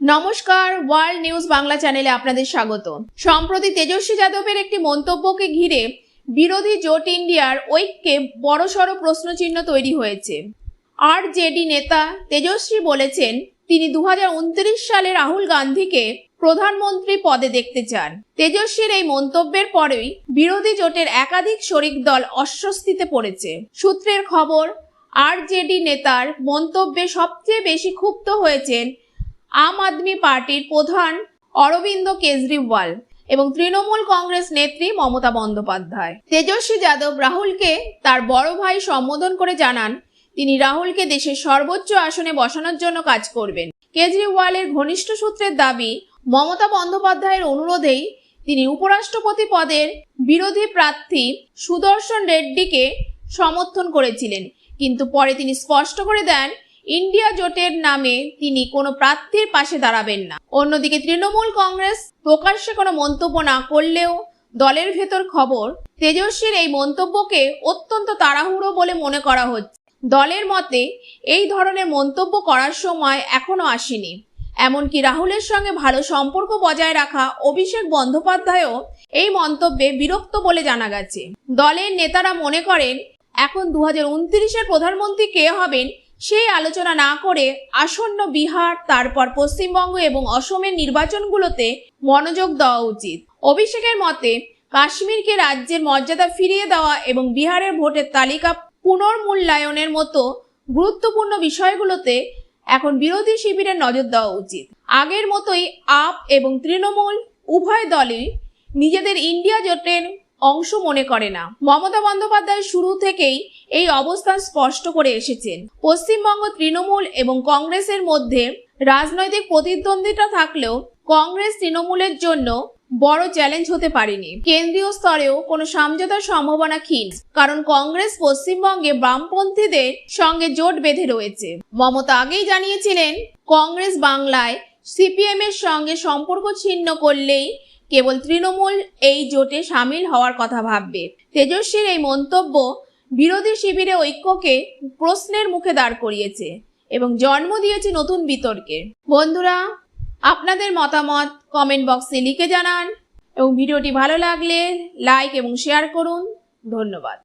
নমস্কার, world news Bangla চ্যানেলে আপনাদের স্বাগত। সম্প্রতি তেজস্বী যাদবের একটি মন্তব্যকে ঘিরে বিরোধী জোট ইন্ডিয়ার ঐক্যে বড়সড় প্রশ্নচিহ্ন তৈরি হয়েছে। আর জেডি নেতা তেজস্বী বলেছেন, তিনি দু হাজার উনত্রিশ সালে রাহুল গান্ধীকে প্রধানমন্ত্রী পদে দেখতে চান। তেজস্বীর এই মন্তব্যের পরেই বিরোধী জোটের একাধিক শরিক দল অস্বস্তিতে পড়েছে। সূত্রের খবর, আর জেডি নেতার মন্তব্যে সবচেয়ে বেশি ক্ষুব্ধ হয়েছেন আম আদমি পার্টির প্রধান অরবিন্দ কেজরিওয়াল এবং তৃণমূল কংগ্রেস নেত্রী মমতা বন্দ্যোপাধ্যায়। তেজস্বী যাদব রাহুলকে তার বড় ভাই সম্বোধন করে জানান, তিনি রাহুলকে দেশের সর্বোচ্চ আসনে বসানোর জন্য কাজ করবেন। কেজরিওয়ালের ঘনিষ্ঠ সূত্রের দাবি, মমতা বন্দ্যোপাধ্যায়ের অনুরোধেই তিনি উপরাষ্ট্রপতি পদের বিরোধী প্রার্থী সুদর্শন রেড্ডিকে সমর্থন করেছিলেন। কিন্তু পরে তিনি স্পষ্ট করে দেন ইন্ডিয়া জোটের নামে তিনি কোনো প্রার্থীর পাশে দাঁড়াবেন না। অন্যদিকে তৃণমূল কংগ্রেস প্রকাশ্যে কোনো মন্তব্য না করলেও দলের ভেতর খবর, তেজস্বীর এই মন্তব্যকে অত্যন্ত তাড়াহুড়ো বলে মনে করা হচ্ছে। দলের মতে, এই ধরনের মন্তব্য করার সময় এখনও আসেনি। এমনকি রাহুলের সঙ্গে ভালো সম্পর্ক বজায় রাখা অভিষেক বন্দ্যোপাধ্যায়ও এই মন্তব্যে বিরক্ত বলে জানা গেছে। দলের নেতারা মনে করেন, এখন দু হাজার উনত্রিশের প্রধানমন্ত্রী কে হবেন সেই আলোচনা না করে আসন্ন বিহার, তারপর পশ্চিমবঙ্গ এবং অসমের নির্বাচনগুলোতে মনোযোগ দেওয়া উচিত। অভিষেকের মতে, কাশ্মীরকে রাজ্যের মর্যাদা ফিরিয়ে দেওয়া এবং বিহারের ভোটের তালিকা পুনর্মূল্যায়নের মতো গুরুত্বপূর্ণ বিষয়গুলোতে এখন বিরোধী শিবিরের নজর দেওয়া উচিত। আগের মতোই আপ এবং তৃণমূল উভয় দলই নিজেদের ইন্ডিয়া জোটের অংশ মনে করে না। মমতা বন্দ্যোপাধ্যায় শুরু থেকেই এই অবস্থান স্পষ্ট করে এসেছেন। পশ্চিমবঙ্গ তৃণমূল এবং কংগ্রেসের মধ্যে রাজনৈতিক প্রতিদ্বন্দ্বিতা থাকলেও কংগ্রেস তৃণমূলের জন্য বড় চ্যালেঞ্জ হতে পারেনি। কেন্দ্রীয় স্তরেও কোনো সমঝোতার সম্ভাবনা ক্ষীণ, কারণ কংগ্রেস পশ্চিমবঙ্গে বামপন্থীদের সঙ্গে জোট বেঁধে রয়েছে। মমতা আগেই জানিয়েছিলেন, কংগ্রেস বাংলায় সিপিএম এর সঙ্গে সম্পর্ক ছিন্ন করলেই কেবল তৃণমূল এই জোটে সামিল হওয়ার কথা ভাববে। তেজস্বীর এই মন্তব্য বিরোধী শিবিরে ঐক্যকে প্রশ্নের মুখে দাঁড় করিয়েছে এবং জন্ম দিয়েছে নতুন বিতর্কে। বন্ধুরা, আপনাদের মতামত কমেন্ট বক্সে লিখে জানান এবং ভিডিওটি ভালো লাগলে লাইক এবং শেয়ার করুন। ধন্যবাদ।